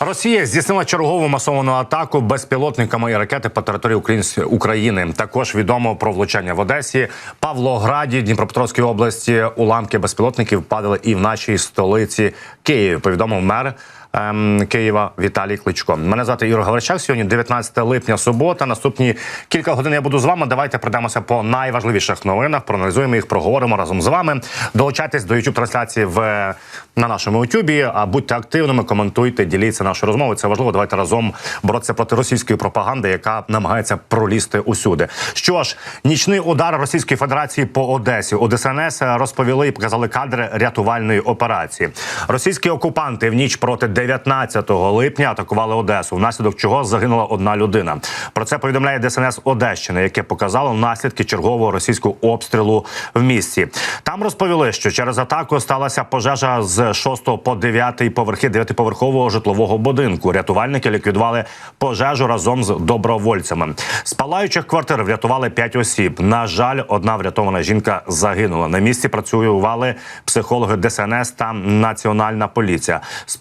Росія здійснила чергову масовану атаку безпілотниками і ракети по території України. Також відомо про влучання в Одесі, Павлограді, Дніпропетровській області. Уламки безпілотників падали і в нашій столиці Києві. Повідомив мер. Ем, Києва Віталій Кличко. Мене звати Ігор Гаврищак. Сьогодні 19 липня, субота. Наступні кілька годин я буду з вами. Давайте пройдемося по найважливіших новинах. Проаналізуємо їх, проговоримо разом з вами. Долучайтесь до youtube трансляції в на нашому Ютубі. А будьте активними, коментуйте, діліться нашою розмовою. Це важливо. Давайте разом боротися проти російської пропаганди, яка намагається пролізти усюди. Що ж, нічний удар Російської Федерації по Одесі у ДСНС розповіли і показали кадри рятувальної операції. Російські окупанти в ніч проти 19 липня атакували Одесу, внаслідок чого загинула одна людина. Про це повідомляє ДСНС Одещини, яке показало наслідки чергового російського обстрілу в місті. Там розповіли, що через атаку сталася пожежа з 6 по 9 поверхи дев'ятиповерхового житлового будинку. Рятувальники ліквідували пожежу разом з добровольцями. З палаючих квартир врятували 5 осіб. На жаль, одна врятована жінка загинула. На місці працювали психологи ДСНС та Національна поліція. З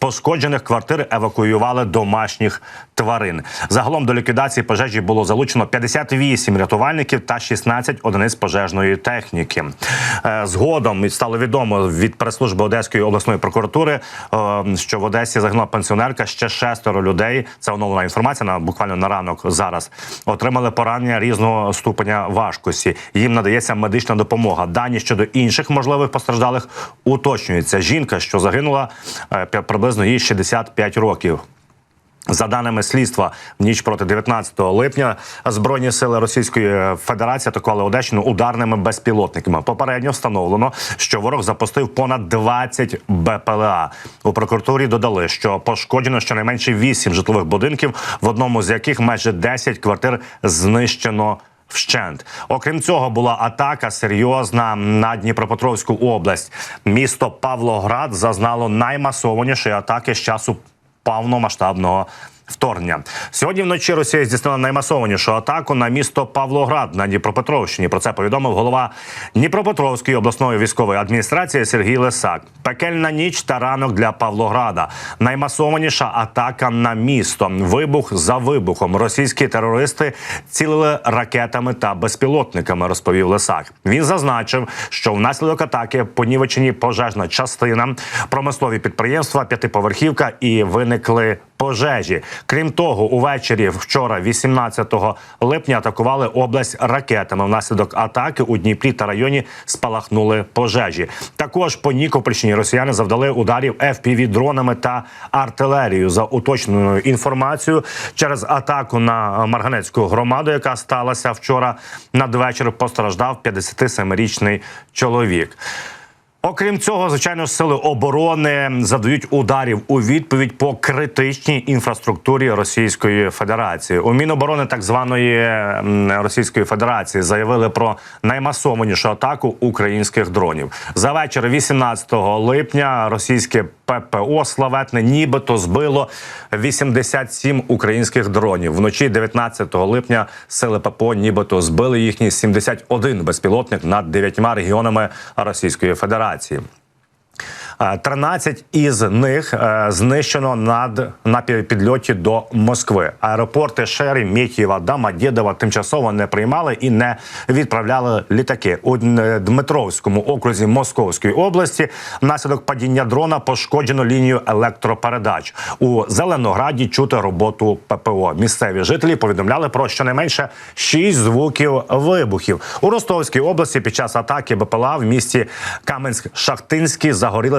пошкоджених квартир евакуювали домашніх тварин. Загалом до ліквідації пожежі було залучено 58 рятувальників та 16 одиниць пожежної техніки. Е, Згодом стало відомо від прес-служби Одеської обласної прокуратури, е, що в Одесі загинула пенсіонерка. Ще шестеро людей. Це оновлена інформація на буквально на ранок зараз. Отримали поранення різного ступеня важкості. Їм надається медична допомога. Дані щодо інших можливих постраждалих уточнюються. Жінка, що загинула, е, приблизно їй 65 років. За даними слідства, в ніч проти 19 липня збройні сили Російської Федерації атакували Одещину ударними безпілотниками. Попередньо встановлено, що ворог запустив понад 20 БПЛА. У прокуратурі додали, що пошкоджено щонайменше 8 житлових будинків, в одному з яких майже 10 квартир знищено. Вщент, окрім цього, була атака серйозна на Дніпропетровську область. Місто Павлоград зазнало наймасованішої атаки з часу повномасштабного вторгнення. Сьогодні вночі Росія здійснила наймасованішу атаку на місто Павлоград на Дніпропетровщині. Про це повідомив голова Дніпропетровської обласної військової адміністрації Сергій Лисак. Пекельна ніч та ранок для Павлограда. Наймасованіша атака на місто. Вибух за вибухом. Російські терористи цілили ракетами та безпілотниками. Розповів Лисак. Він зазначив, що внаслідок атаки понівечені пожежна частина, промислові підприємства, п'ятиповерхівка і виникли пожежі. Крім того, увечері вчора, 18 липня, атакували область ракетами. Внаслідок атаки у Дніпрі та районі спалахнули пожежі. Також по Нікопольщині росіяни завдали ударів fpv дронами та артилерією. За уточненою інформацією, через атаку на Марганецьку громаду, яка сталася вчора надвечір, постраждав 57-річний чоловік. Окрім цього, звичайно, сили оборони задають ударів у відповідь по критичній інфраструктурі Російської Федерації. У Міноборони так званої Російської Федерації заявили про наймасованішу атаку українських дронів. За вечір 18 липня російське ППО славетне нібито збило 87 українських дронів. Вночі 19 липня сили ППО нібито збили їхній 71 безпілотник над дев'ятьма регіонами Російської Федерації. Е, 13 із них е, знищено над на пі- підльоті до Москви. Аеропорти Шері, Мєтєва, Домодєдова тимчасово не приймали і не відправляли літаки. У Дмитровському окрузі Московської області внаслідок падіння дрона пошкоджено лінію електропередач. У Зеленограді чути роботу ППО. Місцеві жителі повідомляли про щонайменше 6 звуків вибухів. У Ростовській області під час атаки БПЛА в місті Каменськ-Шахтинський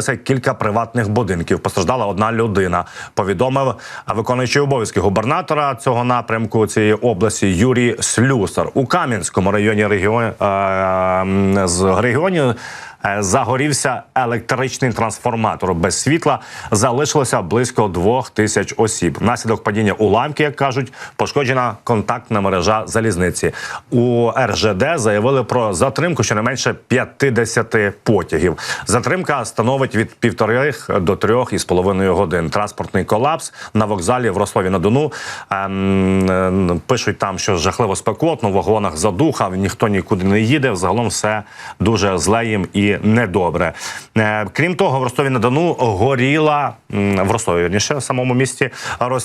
загорілося кілька приватних будинків. Постраждала одна людина. Повідомив виконуючий обов'язки губернатора цього напрямку цієї області Юрій Слюсар у Кам'янському районі регіону е, з регіоні. Е, Загорівся електричний трансформатор без світла. Залишилося близько двох тисяч осіб. Внаслідок падіння уламки, як кажуть, пошкоджена контактна мережа залізниці. У РЖД заявили про затримку щонайменше 50 потягів. Затримка становить від півтори до трьох із половиною годин. Транспортний колапс на вокзалі в Рославі на Дону. Ем, пишуть там, що жахливо спекотно, в вагонах задуха, ніхто нікуди не їде. Загалом все дуже зле їм і недобре. Е, Крім того, в Ростові на Дону горіла в Ростові, вірніше, в самому місті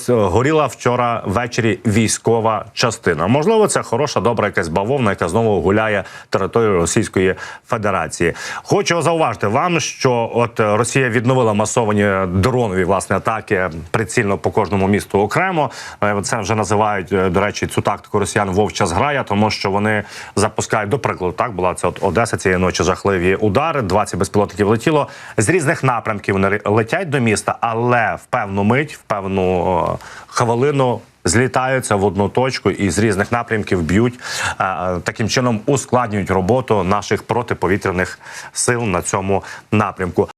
горіла вчора ввечері військова частина. Можливо, це хороша, добра якась бавовна, яка знову гуляє територію Російської Федерації. Хочу зауважити вам, що от Росія відновила масовані дронові власне атаки прицільно по кожному місту окремо. Е, Це вже називають е, до речі цю тактику росіян вовча зграя, тому що вони запускають до прикладу. Так була це от Одеса цієї ночі жахливі удари. 20 безпілотників летіло з різних напрямків. Вони летять до міста, але в певну мить, в певну хвилину. Злітаються в одну точку і з різних напрямків б'ють е, е, таким чином ускладнюють роботу наших протиповітряних сил на цьому напрямку.